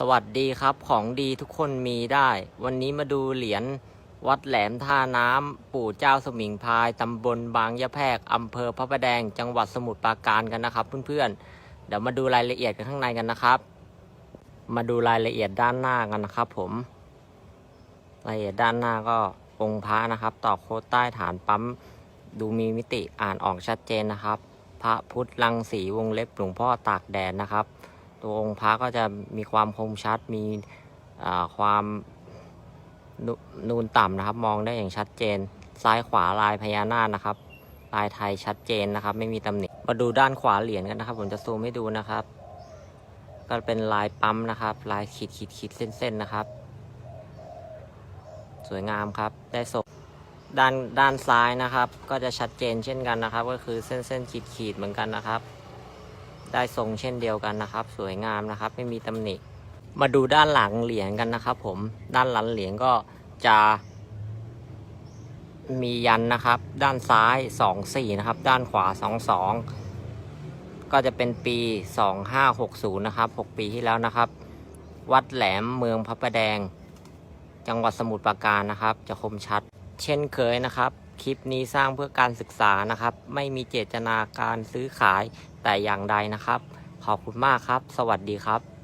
สวัสดีครับของดีทุกคนมีได้ วันนี้มาดูเหรียญวัดแหลมท่าน้ำปู่เจ้าสมิงพายตำบลบางยะแพรกอำเภอพระประแดง จังหวัดสมุทรปราการกันนะครับเพื่อนๆ เดี๋ยวมาดูรายละเอียดกันข้างในกันนะครับ มาดูรายละเอียดด้านหน้ากันนะครับผม รายละเอียดด้านหน้าก็องค์พระนะครับ ต่อโค้ดใต้ฐานปั๊มดูมีมิติอ่านออกชัดเจนนะครับ พระพุทธลังสีวงเล็บหลวงพ่อตากแดดนะครับ ตัวองค์พระก็จะมีความคมชัด มีความนนูนต่ำนะครับ มองได้อย่างชัดเจน ซ้ายขวาลายพญานาคนะครับ ลายไทยชัดเจนนะครับ ไม่มีตำหนิมาดูด้านขวาเหรียญกันนะครับ ผมจะซูมให้ดูนะครับ ก็เป็นลายปั๊มนะครับ ลายขีดขีดขีดเส้นเส้นๆนะครับ สวยงามครับ ได้ศพด้านด้านซ้ายนะครับ ก็จะชัดเจนเช่นกันนะครับ ก็คือเส้นเส้นขีดขีดเหมือนกันนะครับ ได้ทรงเช่นเดียวกันนะครับ สวยงามนะครับ ไม่มีตำหนิ มาดูด้านหลังเหรียญกันนะครับผมด้านหลังเหรียญก็จะมียันนะครับ ด้านซ้าย 24 นะครับ ด้านขวา 22 ก็จะเป็นปี 2560 นะครับ 6 ปีที่แล้วนะครับ วัดแหลมเมืองพระประแดง จังหวัดสมุทรปราการนะครับ จะคมชัด เช่นเคยนะครับ คลิปนี้สร้างเพื่อการศึกษานะครับ ไม่มีเจตนาการซื้อขายแต่อย่างใดนะครับ ขอบคุณมากครับ สวัสดีครับ